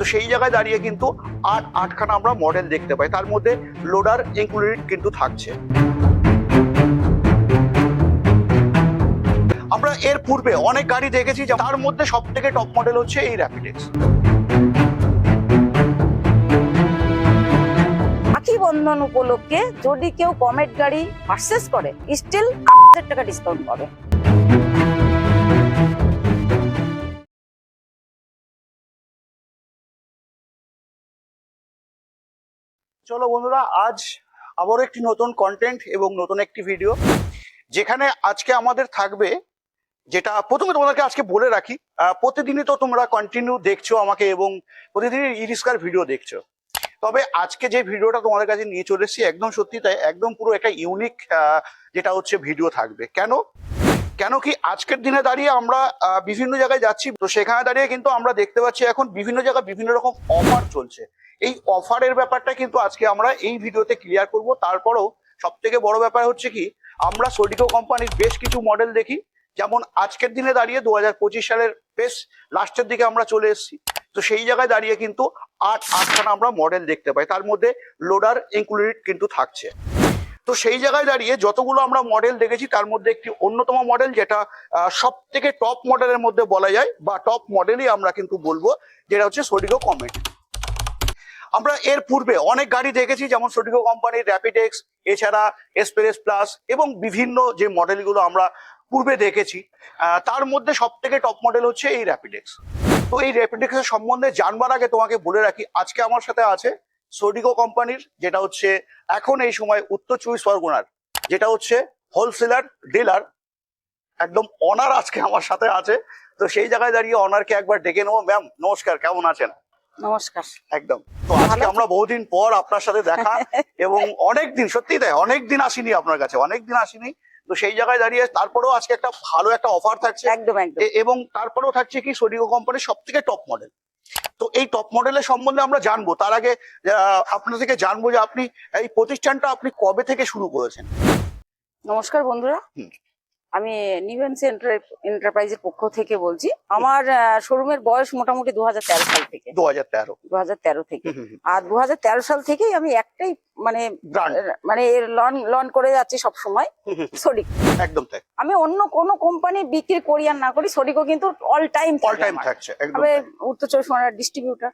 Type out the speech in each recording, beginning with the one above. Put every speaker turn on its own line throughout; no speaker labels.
তো সেই জায়গায় দাঁড়িয়ে কিন্তু আট আটখানা আমরা মডেল দেখতে পাই। তার মধ্যে লোডার ইনক্লুডেড কিন্তু থাকছে। আমরা এর পূর্বে অনেক গাড়ি দেখেছি তার মধ্যে সব থেকে টপ মডেল হচ্ছে এই র্যাপিডেক্স
বন্ধন উপলক্ষে যদি কেউ কমেট গাড়ি পারচেস করে স্টিল টাকা ডিসকাউন্ট পাবে।
চলো বন্ধুরা, আজ আবারও একটি নতুন কন্টেন্ট এবং নতুন একটি ভিডিও যেখানে আজকে আমাদের থাকবে যেটা প্রথমে তোমাদেরকে আজকে বলে রাখি প্রতিদিনই তো তোমরা কন্টিনিউ দেখছ আমাকে এবং প্রতিদিনই ইরিস্কার ভিডিও দেখছ। তবে আজকে যে ভিডিওটা তোমাদের কাছে নিয়ে চলে এসেছি, একদম সত্যি তাই, একদম পুরো একটা ইউনিক যেটা হচ্ছে ভিডিও থাকবে। কেন? কেন কি আজকের দিনে দাঁড়িয়ে আমরা বিভিন্ন জায়গায় যাচ্ছি, তো সেখানে দাঁড়িয়ে কিন্তু আমরা দেখতে পাচ্ছি এখন বিভিন্ন জায়গায় বিভিন্ন রকম অফার চলছে। এই অফারের ব্যাপারটা কিন্তু আজকে আমরা এই ভিডিওতে ক্লিয়ার করব। তারপরেও সব থেকে বড় ব্যাপার হচ্ছে কি, আমরা সোডিকো কোম্পানির বেশ কিছু মডেল দেখি। যেমন আজকের দিনে দাঁড়িয়ে দু হাজার পঁচিশ সালের বেশ লাস্টের দিকে আমরা চলে এসেছি। তো সেই জায়গায় দাঁড়িয়ে কিন্তু আট, আটখানা আমরা মডেল দেখতে পাই। তার মধ্যে লোডার ইনক্লুডেড কিন্তু থাকছে। তো সেই জায়গায় দাঁড়িয়ে যতগুলো আমরা মডেল দেখেছি, তার মধ্যে একটি অন্যতম মডেল যেটা সব থেকে টপ মডেলের মধ্যে বলা যায়, বা টপ মডেলই আমরা কিন্তু বলব, যেটা হচ্ছে সোডিকো কমেট আমরা এর পূর্বে অনেক গাড়ি দেখেছি, যেমন সোডিকো কোম্পানির র্যাপিডেক্স এছাড়া এসপেরেস প্লাস এবং বিভিন্ন যে মডেলগুলো আমরা পূর্বে দেখেছি তার মধ্যে সব থেকে টপ মডেল হচ্ছে এই র্যাপিডেক্স তো এই র্যাপিডেক্সের সম্বন্ধে জানবার আগে তোমাকে বলে রাখি, আজকে আমার সাথে আছে সোডিকো কোম্পানির যেটা হচ্ছে এখন এই সময় উত্তর চব্বিশ পরগনার যেটা হচ্ছে হোলসেলার ডিলার একদম অনার আজকে আমার সাথে আছে। তো সেই জায়গায় দাঁড়িয়ে অনারকে একবার ডেকে নেব। ম্যাম নমস্কার কেমন আছেন?
নমস্কার।
একদম। তো আজকে আমরা বহুদিন পর আপনার সাথে দেখা এবং অনেক দিন সত্যি তাই অনেক দিন আসিনি আপনার কাছে অনেক দিন আসিনি। তো সেই জায়গায় দাঁড়িয়ে তারপরেও আজকে একটা ভালো একটা অফার থাকছে।
একদম
এবং তারপরেও থাকছে কি সোডিকো কোম্পানির সব থেকে টপ মডেল তো এই টপ মডেলের সম্বন্ধে আমরা জানব। তার আগে আপনার থেকে জানব যে আপনি এই প্রতিষ্ঠানটা আপনি কবে থেকে শুরু করেছেন?
নমস্কার বন্ধুরা। আমি নিভেন্স এন্টারপ্রাইজের পক্ষ থেকে বলছি আমার শোরুমের বয়স মোটামুটি দু হাজার তেরো সাল থেকে।
দু হাজার তেরো
থেকে। আর দু হাজার তেরো সাল থেকেই আমি একটাই মানে মানে লন লন করে যাচ্ছি সব সময়। সরিক
একদম তাই।
আমি অন্য কোনো কোম্পানি বিক্রি করি আর না করি সরিকও কিন্তু অল টাইম
অল টাইম থাকছে একদম
উত্তর চব্বিশ পরগনার ডিস্ট্রিবিউটার।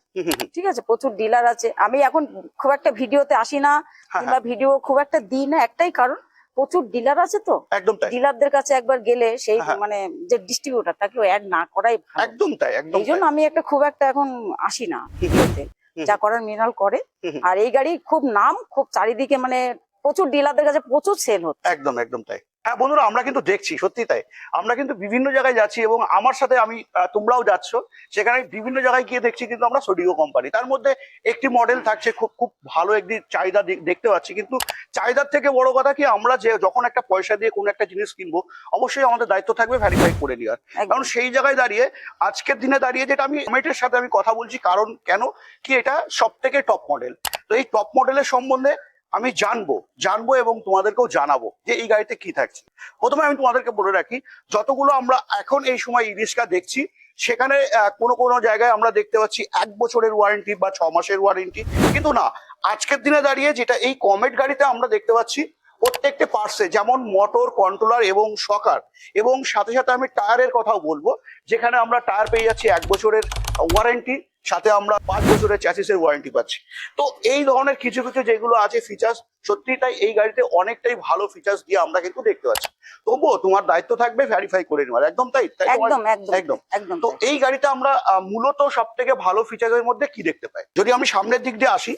ঠিক আছে প্রচুর ডিলার আছে। আমি এখন খুব একটা ভিডিওতে আসি না
হ্যাঁ,
কিংবা ভিডিও খুব একটা দিই না একটাই কারণ প্রচুর ডিলার আছে তো?
একদম তাই।
ডিলারদের কাছে একবার গেলে সেই
হ্যাঁ।
মানে যে ডিস্ট্রিবিউটার তাকে অ্যাড না করাই ভালো।
একদম তাই একদম
এই জন্য আমি একটা খুব একটা এখন আসি না ভিডিওতে। যা করার মিনাল করে। আর এই গাড়ি খুব নাম খুব চারিদিকে মানে প্রচুর ডিলারদের কাছে প্রচুর সেল হচ্ছে।
একদম একদম তাই। হ্যাঁ বন্ধুরা আমরা কিন্তু দেখছি সত্যি তাই। আমরা কিন্তু বিভিন্ন জায়গায় যাচ্ছি এবং আমার সাথে আমি তোমরাও যাচ্ছ। সেখানে বিভিন্ন জায়গায় গিয়ে দেখছি কিন্তু আমরা সোডিও কোম্পানি তার মধ্যে একটি মডেল থাকছে খুব খুব ভালো একটি চাহিদা দেখতে পাচ্ছি। কিন্তু চাহিদার থেকে বড় কথা কি আমরা যে যখন একটা পয়সা দিয়ে কোনো একটা জিনিস কিনবো অবশ্যই আমাদের দায়িত্ব থাকবে ভ্যারিফাই করে নেওয়ার। কারণ সেই জায়গায় দাঁড়িয়ে আজকের দিনে দাঁড়িয়ে যেটা আমি কমেটের সাথে আমি কথা বলছি কারণ কেন? কি এটা সব থেকে টপ মডেল তো এই টপ মডেলের সম্বন্ধে আমি জানব জানব এবং তোমাদেরকেও জানাব যে এই গাড়িতে কি থাকছে। প্রথমে আমি তোমাদেরকে বলে রাখি, যতগুলো আমরা এখন এই সময় ইরিস্কা দেখছি, সেখানে কোনো কোনো জায়গায় আমরা দেখতে পাচ্ছি এক বছরের ওয়ারেন্টি বা ছ মাসের ওয়ারেন্টি কিন্তু না, আজকের দিনে দাঁড়িয়ে যেটা এই কমেট গাড়িতে আমরা দেখতে পাচ্ছি, প্রত্যেকটা পার্টসে যেমন মোটর কন্ট্রোলার এবং শকার এবং সাথে সাথে আমি টায়ারের কথাও বলব, যেখানে আমরা টায়ার পেয়ে যাচ্ছি এক বছরের ওয়ারেন্টি সাথে আমরা পাঁচ বছরের চ্যাসিসের ওয়ারেন্টি পাচ্ছি। তো এই ধরনের কিছু কিছু যেগুলো আছে ফিচার্স সত্যি তাই এই গাড়িতে অনেকটাই ভালো ফিচার্স দিয়ে আমরা কিন্তু দেখতে পাচ্ছি। তবুও তোমার দায়িত্ব থাকবে ভেরিফাই করে নেওয়ার। একদম তাই?
একদম একদম
একদম। তো এই গাড়িতে আমরা মূলত সব থেকে ভালো ফিচারের মধ্যে কি দেখতে পাই? যদি আমি সামনের দিক দিয়ে আসি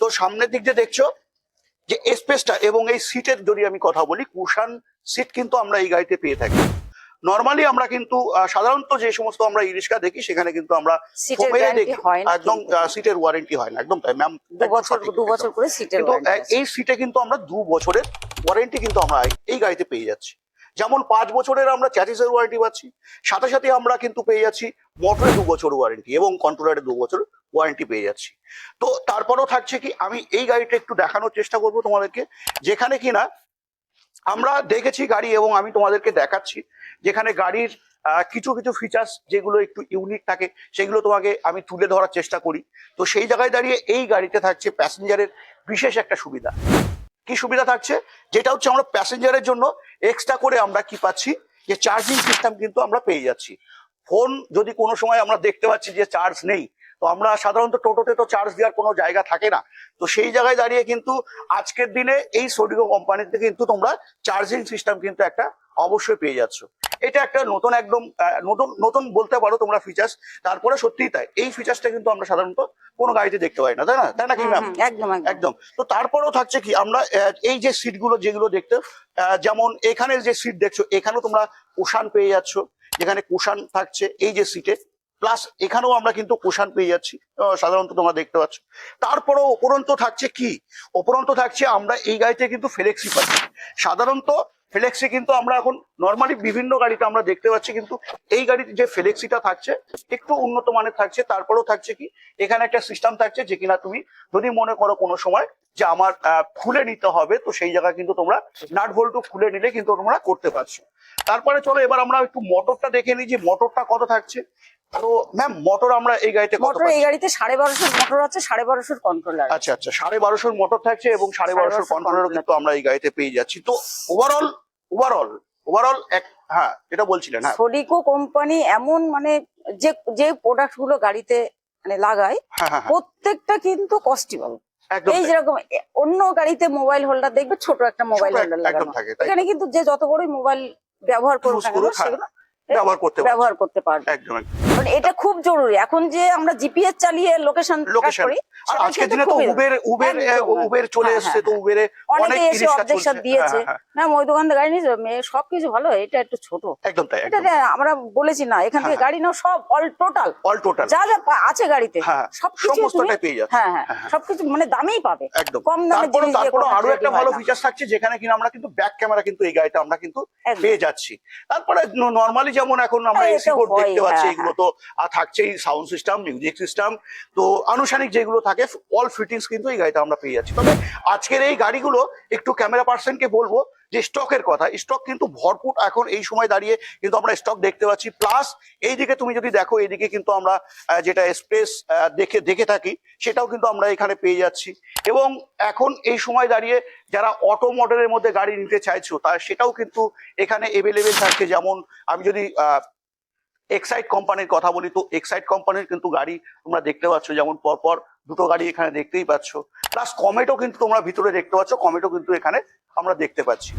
তো সামনের দিক দিয়ে দেখছ যে স্পেসটা এবং এই সিটের যদি আমি কথা বলি কুশান সিট কিন্তু আমরা এই গাড়িতে পেয়ে থাকি। নর্মালি আমরা কিন্তু সাধারণত যে সমস্ত আমরা ইরিশকা দেখি সেখানে কিন্তু আমরা দেখি। একদম। সিটের ওয়ারেন্টি হয় না একদম তাই ম্যাম
দু বছর দু বছর করে সিটের
এই সিটে কিন্তু আমরা দু বছরের ওয়ারেন্টি কিন্তু আমরা এই- এই গাড়িতে পেয়ে যাচ্ছি। যেমন পাঁচ বছরের আমরা চ্যাটিসের ওয়ারেন্টি পাচ্ছি সাথে সাথে আমরা কিন্তু পেয়ে যাচ্ছি মোটরে দু বছর ওয়ারেন্টি এবং কন্ট্রোলারে দু বছর ওয়ারেন্টি পেয়ে যাচ্ছি। তো তারপরেও থাকছে কি আমি এই গাড়িটা একটু দেখানোর চেষ্টা করব তোমাদেরকে যেখানে কিনা আমরা দেখেছি গাড়ি এবং আমি তোমাদেরকে দেখাচ্ছি, যেখানে গাড়ির কিছু কিছু ফিচার্স যেগুলো একটু ইউনিক থাকে, সেগুলো তোমাকে আমি তুলে ধরার চেষ্টা করি। তো সেই জায়গায় দাঁড়িয়ে এই গাড়িতে থাকছে প্যাসেঞ্জারের বিশেষ একটা সুবিধা। কি সুবিধা থাকছে? যেটা হচ্ছে আমরা প্যাসেঞ্জারের জন্য এক্সট্রা করে আমরা কি পাচ্ছি? যে চার্জিং সিস্টেম কিন্তু আমরা পেয়ে যাচ্ছি। ফোন যদি কোনো সময় আমরা দেখতে পাচ্ছি যে চার্জ নেই তো আমরা সাধারণত টোটোতে তো চার্জ দেওয়ার কোনো জায়গা থাকে না। তো সেই জায়গায় দাঁড়িয়ে কিন্তু আজকের দিনে এই সোডিগো কোম্পানিতে কিন্তু তোমরা চার্জিং সিস্টেম কিন্তু একটা অবশ্যই পেয়ে যাচ্ছ। এটা একটা নতুন একদম নতুন নতুন বলতে পারো তোমরা ফিচার্স তারপরে সত্যিই তাই এই ফিচার্সটা কিন্তু আমরা সাধারণত কোনো গাড়িতে দেখতে পাই না তাই না? তাই না কি ম্যাম
একদম একদম।
তো তারপরেও থাকছে কি আমরা এই যে সিটগুলো যেগুলো দেখতে আহ, যেমন এখানের যে সিট দেখছ এখানেও তোমরা কুশান পেয়ে যাচ্ছ। যেখানে কুশান থাকছে এই যে সিটে প্লাস এখানেও আমরা কিন্তু কুশান পেয়ে যাচ্ছি সাধারণত তোমরা দেখতে পাচ্ছ। তারপরেও উপরন্ত থাকছে কি? উপরন্ত থাকছে আমরা এই গাড়িতে কিন্তু ফ্লেক্সি পাচ্ছি। সাধারণত ফ্লেক্সি কিন্তু আমরা এখন নর্মালি বিভিন্ন গাড়িতে আমরা দেখতে পাচ্ছি, কিন্তু এই গাড়িতে যে ফ্লেক্সিটা থাকছে, একটু উন্নত মানের থাকছে। তারপরেও থাকছে কি? এখানে একটা সিস্টেম থাকছে যে কিনা তুমি যদি মনে করো কোনো সময় যে আমার খুলে নিতে হবে, তো সেই জায়গায় কিন্তু তোমরা নাট ভোল্টু খুলে নিলে কিন্তু তোমরা করতে পারছ। তারপরে চলো এবার আমরা একটু মোটরটা দেখে নিই যে মোটরটা কত থাকছে? তো ম্যাম মোটর আমরা এই গাড়িতে
মোটর এই গাড়িতে সাড়ে বারোশোর মোটর আছে সাড়ে বারোশোর কন্ট্রোলার
আচ্ছা আচ্ছা সাড়ে বারোশোর মোটর থাকছে এবং সাড়ে বারোশোর
1200
কন্ট্রোলারও কিন্তু আমরা এই গাড়িতে পেয়ে যাচ্ছি। তো ওভারঅল ওভারঅল ওভারঅল এক হ্যাঁ যেটা বলছিলেন হ্যাঁ।
কোম্পানি এমন মানে যে যে প্রোডাক্টগুলো গাড়িতে মানে লাগায়
হ্যাঁ হ্যাঁ
প্রত্যেকটা কিন্তু কস্টিবল এই যেরকম অন্য গাড়িতে মোবাইল হোল্ডার দেখবে ছোট একটা মোবাইল হোল্ডার লাগানো। এখানে কিন্তু যে যত বড়ই মোবাইল ব্যবহার করুক। সেগুলো
ব্যবহার করতে
ব্যবহার করতে পারবে।
একদম একদম।
মানে এটা খুব জরুরি। এখন যে আমরা জিপিএস চালিয়ে লোকেশন। করি
আর আজকের দিনে তো উবের উবের উবের চলে
হ্যাঁ,
এসেছে
হ্যাঁ,
তো উবেরে অনেক
এসে অবজেকশন দিয়েছে
হ্যাঁ, হ্যাঁ,
না ওই দোকান থেকে গাড়ি নিয়েছে সবকিছু ভালো এটা একটু ছোট।
একদম তাই
এটা আমরা বলেছি না এখান থেকে
হ্যাঁ।
গাড়ি নাও সব অল টোটাল
অল টোটাল
যা যা আছে গাড়িতে
হ্যাঁ
সবকিছু তুমি
সমস্তটাই পেয়ে যাচ্ছে।
হ্যাঁ হ্যাঁ
হ্যাঁ।
সবকিছু মানে দামেই পাবে।
একদম।
কম দামে জিনিস
তারপরে
আরও
একটা ভালো
না।
ফিচার্স থাকছে যেখানে কিনা আমরা কিন্তু ব্যাক ক্যামেরা কিন্তু এই গাড়িটা আমরা কিন্তু। পেয়ে যাচ্ছি। তারপরে নর্মালি যেমন এখন আমরা
হ্যাঁ,
এসি বোর্ড দেখতে পাচ্ছি
হ্যাঁ,
এগুলো তো আহ, থাকছেই সাউন্ড সিস্টেম মিউজিক সিস্টেম তো আনুষ্ঠানিক যেগুলো থাকে অল ফিটিংস কিন্তু এই গাড়িতে আমরা পেয়ে যাচ্ছি। তবে আজকের এই গাড়িগুলো একটু ক্যামেরা পার্সনকে বলব যে স্টকের কথা। স্টক কিন্তু ভরপুর এখন এই সময় দাঁড়িয়ে কিন্তু আমরা স্টক দেখতে পাচ্ছি। প্লাস এইদিকে তুমি যদি দেখো এইদিকে কিন্তু আমরা যেটা স্পেস দেখে দেখে থাকি সেটাও কিন্তু আমরা এখানে পেয়ে যাচ্ছি। এবং এখন এই সময় দাঁড়িয়ে যারা অটো মডেলের মধ্যে গাড়ি নিতে চাইছো তা সেটাও কিন্তু এখানে এভেলেবেল থাকছে যেমন আমি যদি এক্সাইড কোম্পানির কথা বলি তো এক্সাইড কোম্পানির কিন্তু গাড়ি তোমরা দেখতে পাচ্ছ, যেমন পরপর দুটো গাড়ি এখানে দেখতেই পাচ্ছ। প্লাস কমেটো কিন্তু তোমরা ভিতরে দেখতে পাচ্ছ কমেটো কিন্তু এখানে আমরা দেখতে পাচ্ছি।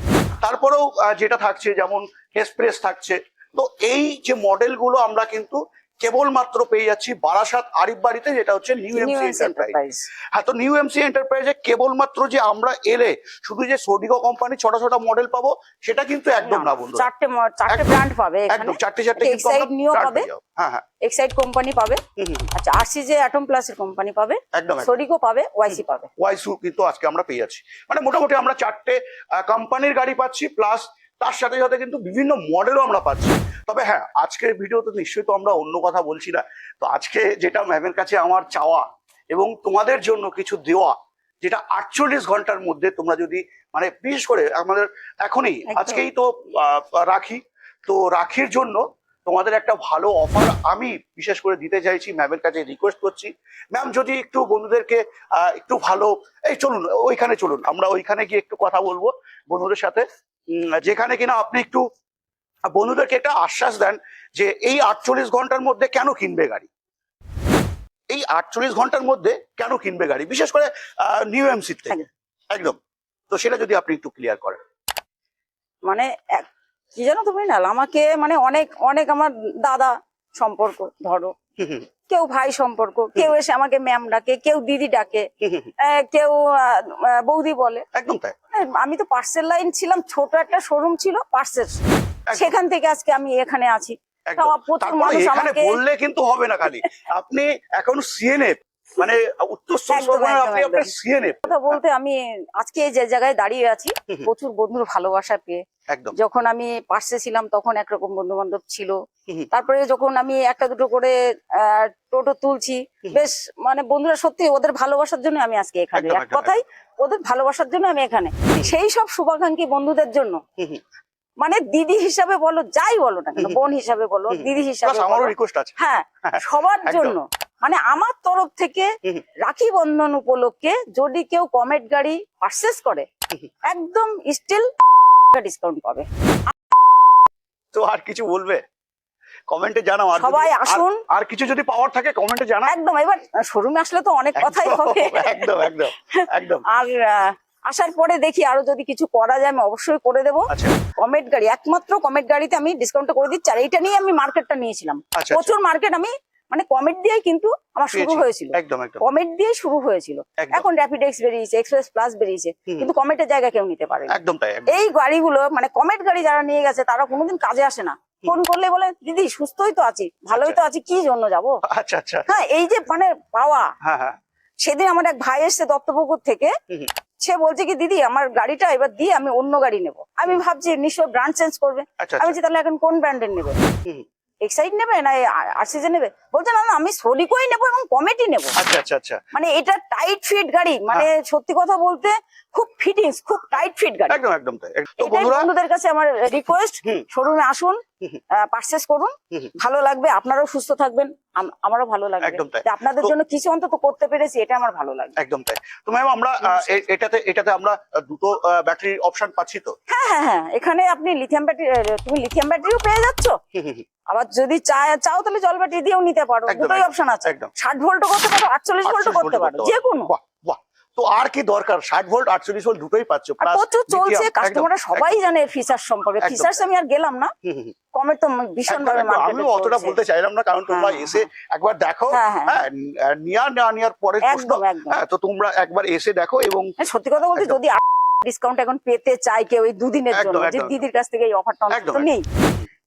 তারপরেও যেটা থাকছে, যেমন এক্সপ্রেস থাকছে। তো এই যে মডেলগুলো আমরা কিন্তু কেবলমাত্র পেয়ে যাচ্ছি বারাসাত আরিফ বাড়িতে যেটা হচ্ছে নিউ এমসি এন্টারপ্রাইজ। হ্যাঁ তো নিউ এমসি এন্টারপ্রাইজে কেবলমাত্র যে আমরা এলে শুধু যে সোডিগো কোম্পানি ছোট ছোট মডেল পাবো সেটা কিন্তু একদম না বন্ধু
চারটে চারটে ব্র্যান্ড পাবে এখানে।
একদম চারটে চারটে
Neo
brand
পাবে।
হ্যাঁ হ্যাঁ।
এক্সাইড কোম্পানি পাবে। আচ্ছা আরসি যে অ্যাটম প্লাসের কোম্পানি পাবে?
একদম একদম।
সোডিকো পাবে ওয়াইসি পাবে?
ওয়াইসু কিন্তু আজকে আমরা পেয়ে যাচ্ছি। মানে মোটামুটি আমরা চারটে কোম্পানির গাড়ি পাচ্ছি প্লাস তার সাথে সাথে কিন্তু বিভিন্ন মডেলও আমরা পাচ্ছি। তবে হ্যাঁ আজকের ভিডিওতে নিশ্চয়ই তো আমরা অন্য কথা বলছি না। তো আজকে যেটা ম্যামের কাছে আমার চাওয়া এবং তোমাদের জন্য কিছু দেওয়া যেটা আটচল্লিশ ঘণ্টার মধ্যে তোমরা যদি মানে বিশেষ করে আমাদের এখনই আজকেই তো রাখি। তো রাখির জন্য তোমাদের একটা ভালো অফার আমি বিশেষ করে দিতে চাইছি ম্যামের কাছে রিকোয়েস্ট করছি। ম্যাম যদি একটু বন্ধুদেরকে একটু ভালো এই চলুন ওইখানে চলুন আমরা ওইখানে গিয়ে একটু কথা বলব বন্ধুদের সাথে। যেখানে কিনা আপনি একটু বন্ধুদেরকে একটা আশ্বাস দেন যে এই আটচল্লিশ ঘণ্টার মধ্যে কেন কিনবে গাড়ি? এই আটচল্লিশ ঘণ্টার মধ্যে কেন কিনবে গাড়ি? বিশেষ করে নিউ এমসি থেকে।
একদম।
তো সেটা যদি আপনি একটু ক্লিয়ার করেন।
মানে কি জানো তুমি না আমাকে মানে অনেক অনেক আমার দাদা সম্পর্ক, ধরো। কেউ ভাই সম্পর্ক কেউ এসে আমাকে ম্যাম ডাকে কেউ দিদি ডাকে কেউ বৌদি বলে।
একদম তাই।
আমি তো পার্সেল লাইন ছিলাম ছোট একটা শোরুম ছিল পার্সেল সেখান থেকে আজকে আমি এখানে আছি। প্রথম প্রচুর মানুষ আমাকে-
বললে কিন্তু হবে না খালি। আপনি এখন সিএনএ মানে উত্তর
একদম,
আপনি আপনার সিএনএ
কথা বলতে আমি আজকে যে জায়গায় দাঁড়িয়ে আছি। প্রচুর বন্ধুর ভালোবাসা পেয়ে।
একদম।
যখন আমি পার্সে ছিলাম তখন একরকম বন্ধু বান্ধব ছিল। তারপরে যখন আমি একটা দুটো করে টোটো তুলছি বেশ মানে বন্ধুরা সত্যি ওদের ভালোবাসার জন্য আমি আজকে এখানে। এক কথাই ওদের ভালোবাসার জন্য আমি এখানে। সেই সব শুভাকাঙ্ক্ষী বন্ধুদের জন্য। মানে দিদি হিসাবে বলো যাই বলো না কেন বোন হিসাবে বলো দিদি হিসাবে হ্যাঁ
হ্যাঁ,
সবার জন্য। মানে আমার তরফ থেকে। রাখি বন্ধন উপলক্ষে যদি কেউ কমেট গাড়ি পারচেস করে একদম স্টিল ডিসকাউন্ট পাবে।
তো আর কিছু বলবে? কমেন্টে জানাও আর
সবাই আসুন।
আর কিছু যদি পাওয়ার থাকে কমেন্টে জানাও।
একদম এবার শোরুমে আসলে তো অনেক কথাই হবে।
একদম একদম একদম।
আর আসার পরে দেখি আরও যদি কিছু করা যায় আমি অবশ্যই করে দেবো।
আচ্ছা।
কমেট গাড়ি একমাত্র কমেট গাড়িতে আমি ডিসকাউন্ট করে দিচ্ছি আর এইটা নিয়ে আমি মার্কেটটা নিয়েছিলাম।
আচ্ছা আচ্ছা।
প্রচুর মার্কেট আমি মানে কমেট দিয়েই কিন্তু আমার শুরু হয়েছিল। কমেট দিয়ে শুরু হয়েছিল। এখন র্যাপিড এক্স বেরিয়েছে এক্সপ্রেস প্লাস বেরিয়েছে কিন্তু কমেটের জায়গা কেউ নিতে পারে
একদম তাই
এই গাড়িগুলো মানে কমেট গাড়ি যারা নিয়ে গেছে তারা কোনোদিন কাজে আসে না। ফোন করলে বলে দিদি সুস্থই তো আছি ভালোই তো আছি কি জন্য যাব?
আচ্ছা আচ্ছা।
হ্যাঁ এই যে মানে পাওয়া।
হ্যাঁ হ্যাঁ।
সেদিন আমার এক ভাই এসছে দত্তপুকুর থেকে। সে বলছে কি দিদি আমার গাড়িটা এবার দিয়ে আমি অন্য গাড়ি নেব। আমি ভাবছি নিশ্চয় ব্র্যান্ড চেঞ্জ করবে।
আচ্ছা
আমি
আচ্ছা
তাহলে এখন কোন ব্র্যান্ডের নেবে। এক্সাইড নেবে না আরসিজে নেবে? বলছে না আমি সোলিকোই নেব এবং কমেটি নেব।
আচ্ছা আচ্ছা আচ্ছা।
মানে এটা টাইট ফিট গাড়ি। মানে সত্যি কথা বলতে খুব ফিটিংস খুব টাইট ফিট গাড়ি।
একদম একদম তাই। তো বন্ধুরা
বন্ধুদের কাছে আমার রিকোয়েস্ট শোরুমে আসুন
হুম।
করুন। ভালো লাগবে আপনারাও সুস্থ থাকবেন আমারও ভালো লাগবে।
একদম তাই।
আপনাদের জন্য কিছু অন্তত করতে পেরেছি এটা আমার ভালো লাগবে।
একদম তাই। তো ম্যাম আমরা এটাতে এটাতে আমরা দুটো ব্যাটারির অপশন পাচ্ছি তো?
হ্যাঁ হ্যাঁ হ্যাঁ। এখানে আপনি লিথিয়াম ব্যাটারি তুমি লিথিয়াম ব্যাটারিও পেয়ে যাচ্ছ। আবার যদি চাও তাহলে জল ব্যাটারি দিয়েও নিতে পারো। দুটোই অপশন আছে। ষাট ভোল্টও করতে পারো আটচল্লিশ ভোল্টও করতে পারো। যে কোনো
তো আর কি দরকার? ষাট ভোল্ট আটচল্লিশ ভোল্ট দুটোই পাচ্ছ
প্রচুর চলছে কাস্টমাররা সবাই জানে ফিচার সম্পর্কে। ফিচার্স আমি আর গেলাম না।
হুম, হুম, হুম।
কমের তো ভীষণ ভাবে
একদম। অতটা বলতে চাইলাম না কারণ তোমরা এসে একবার দেখো।
হ্যাঁ,
না নেওয়ার পরে প্রশ্ন।
একদম একদম।
তো তোমরা একবার এসে দেখো এবং
সত্যি কথা বলতে যদি ডিসকাউন্ট এখন পেতে চাই কেউ এই দুদিনের জন্য যে দিদির কাছ থেকে এই অফারটা নেই।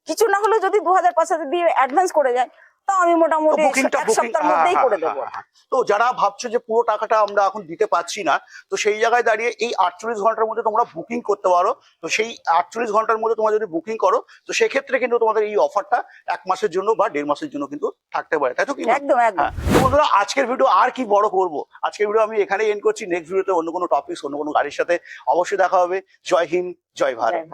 কিছু না হলেও যদি দু হাজার পাঁচ হাজার দিয়ে অ্যাডভান্স করে যায় আমি মোটামুটি এক সপ্তাহের মধ্যেই করে দেবো
তো যারা ভাবছ যে পুরো টাকাটা আমরা এখন দিতে পারছি না তো সেই জায়গায় দাঁড়িয়ে এই আটচল্লিশ ঘণ্টার মধ্যে তোমরা বুকিং করতে পারো। তো সেই আটচল্লিশ ঘণ্টার মধ্যে তোমরা যদি বুকিং করো তো সেক্ষেত্রে কিন্তু তোমাদের এই অফারটা এক মাসের জন্য বা দেড় মাসের জন্য কিন্তু থাকতে পারে তাই তো কি
একদম একদম।
হ্যাঁ। বন্ধুরা আজকের ভিডিও আর কি বড় করব? আজকের ভিডিও আমি এখানে এন্ড করছি। নেক্সট ভিডিওতে অন্য কোনো টপিক অন্য কোনো গাড়ির সাথে অবশ্যই দেখা হবে। জয় হিন্দ
জয় ভারত।